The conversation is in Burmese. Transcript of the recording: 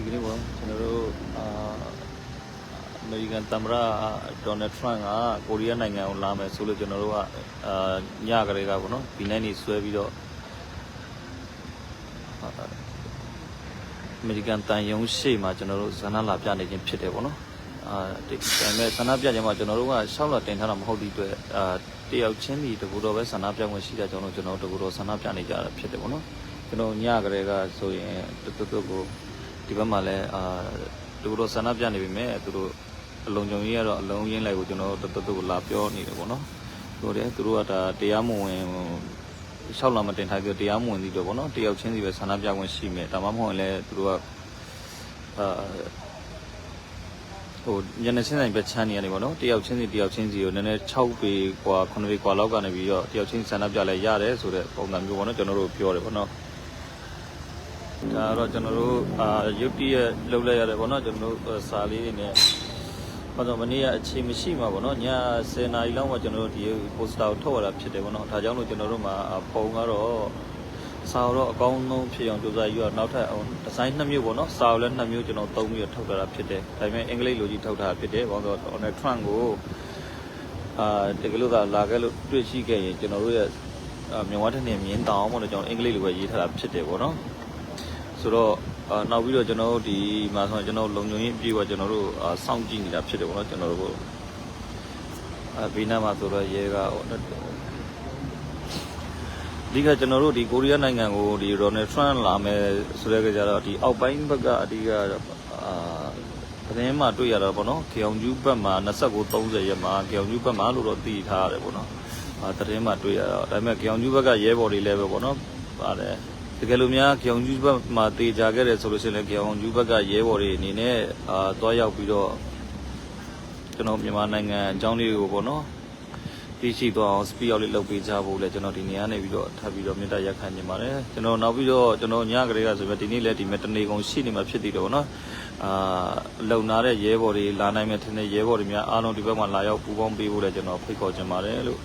ဒီကနေ့ပေါ့ကျွန်တော်တို့အာအမေရိကန်သမ္မတဒေါ်နယ်ထရန့်ကကိုရီးယားနိုင်ငံကိုလာမယ်ဆိုလို့ကျွန်တော်တို့ကအာညကလေးကပေါ့နော်ဒီနေ့နေဆွဲပြီးတော့အာအမေရိကန်တန်ယုံရှေ့မှာကျွန်တော်တို့ဇာနလာပြနေခြင်းဖြစ်တယ်ပေါ့နော်အာဒီဒါပေမဲ့ဆန္ဒပြခြင်းမှာကျွန်တော်တို့ကရှောက်လာတင်ထားတာမဟုတ်တဲ့အတွက်အာတယောက်ချင်းဒီတကူတော့ပဲဆန္ဒပြဝင်ရှိတာကြောင့်လို့ကျွန်တော်တို့တကူတော့ဆန္ဒပြနေကြတာဖြစ်တယ်ပေါ့နော်ကျွန်တော်ညကလေးကဆိုရင်တူတူကို ဒီဘက်မှာလည်းအာသူတို့ဆန္ဒပြနေပြီမဲ့သူတို့အလုံးကြုံကြီးကတော့အလုံးရင်းလိုက်ကိုကျွန်တော်တို့တော်တော်ကိုလာပြောနေတယ်ပေါ့နော်သူတို့လည်းသူတို့ကဒါတရားမဝင်လျှောက်လာမတင်ထားပြီးတရားမဝင်သေးတော့ပေါ့နော်တယောက်ချင်းစီပဲဆန္ဒပြခွင့်ရှိမယ်ဒါမှမဟုတ်ရင်လည်းသူတို့ကအာဟိုညနေချင်းတိုင်းပဲချမ်းနေရတယ်ပေါ့နော်တယောက်ချင်းစီတယောက်ချင်းစီကိုနည်းနည်း6ပေกว่า9ပေกว่าလောက်ကနေပြီးတော့တယောက်ချင်းဆန္ဒပြလဲရတယ်ဆိုတဲ့ပုံစံမျိုးပေါ့နော်ကျွန်တော်တို့ပြောတယ်ပေါ့နော် ဒါတော့ကျွန်တော်တို့အာရုပ်တရက်လှုပ်လိုက်ရတယ်ဗောနော်ကျွန်တော်တို့စာလေးတွေနဲ့ဟောတော့မနေ့ကအချိန်မရှိမှာဗောနော်ည10နာရီလောက်မှကျွန်တော်တို့ဒီပိုစတာကိုထုတ်ရတာဖြစ်တယ်ဗောနော်ဒါကြောင့်လို့ကျွန်တော်တို့မှာပုံကတော့စာတော့အကောင်းဆုံးဖြစ်အောင်ကြိုးစားယူရနောက်ထပ်ဒီဇိုင်းနှစ်မျိုးဗောနော်စာကိုလည်းနှစ်မျိုးကျွန်တော်သုံးပြီးတော့ထုတ်တာဖြစ်တယ်ဒါပေမဲ့အင်္ဂလိပ်လိုကြီးထုတ်တာဖြစ်တယ်ဘာလို့ဆိုတော့ Donald Trump ကိုအာတကယ်လို့သာလာခဲ့လို့တွေ့ရှိခဲ့ရင်ကျွန်တော်တို့ရဲ့အာမြန်မာထက်နေမြင်တောင်းဗောနော်ကျွန်တော်အင်္ဂလိပ်လိုပဲရေးထားတာဖြစ်တယ်ဗောနော် ဆိုတော့အာနောက်ပြီးတော့ကျွန်တော်တို့ဒီမှာဆိုရင်ကျွန်တော်တို့လုံခြုံရေးအပြည့်အဝကျွန်တော်တို့အာစောင့်ကြည့်နေတာဖြစ်တယ်ပေါ့နော်ကျွန်တော်တို့အာဘေးနားမှာဆိုတော့ရဲကဟိုဒီကကျွန်တော်တို့ဒီကိုရီးယားနိုင်ငံကိုဒီရိုနယ်ထရန့်လာမယ်ဆိုတဲ့ကြတော့ဒီအောက်ပိုင်းဘက်ကအဓိကအာသတင်းမှာတွေ့ရတာပေါ့နော်ခေအောင်ကျူးဘက်မှာ29 30ရက်မှာခေအောင်ကျူးဘက်မှာလို့တော့သိထားရတယ်ပေါ့နော်အာသတင်းမှာတွေ့ရတော့ဒါပေမဲ့ခေအောင်ကျူးဘက်ကရဲဘော်တွေလည်းပဲပေါ့နော်ပါတယ် တကယ်လို့များကြောင်ကျူးဘက်မှာတေချာခဲ့တယ်ဆိုလို့ရှိရင်လည်းကြောင်ကျူးဘက်ကရဲဘော်တွေအနေနဲ့အာသွားရောက်ပြီးတော့ကျွန်တော်မြန်မာနိုင်ငံအကြောင်းလေးကိုပေါ့နော်သိရှိသွားအောင်စပီရောက်လေးလုပ်ပေးကြဖို့လည်းကျွန်တော်ဒီနေရာနေပြီးတော့ထပ်ပြီးတော့မေတ္တာရက်ခံနေပါတယ်ကျွန်တော်နောက်ပြီးတော့ကျွန်တော်ညကလေးကဆိုပြီးဒီနေ့လည်းဒီမဲ့တနေကုန်ရှိနေမှာဖြစ်သေးတယ်ပေါ့နော်အာလုံနာတဲ့ရဲဘော်တွေလာနိုင်မဲ့ထင်တဲ့ရဲဘော်တွေများအားလုံးဒီဘက်မှာလာရောက်ပူးပေါင်းပေးဖို့လည်းကျွန်တော်ဖိတ်ခေါ်ချင်ပါတယ်လို့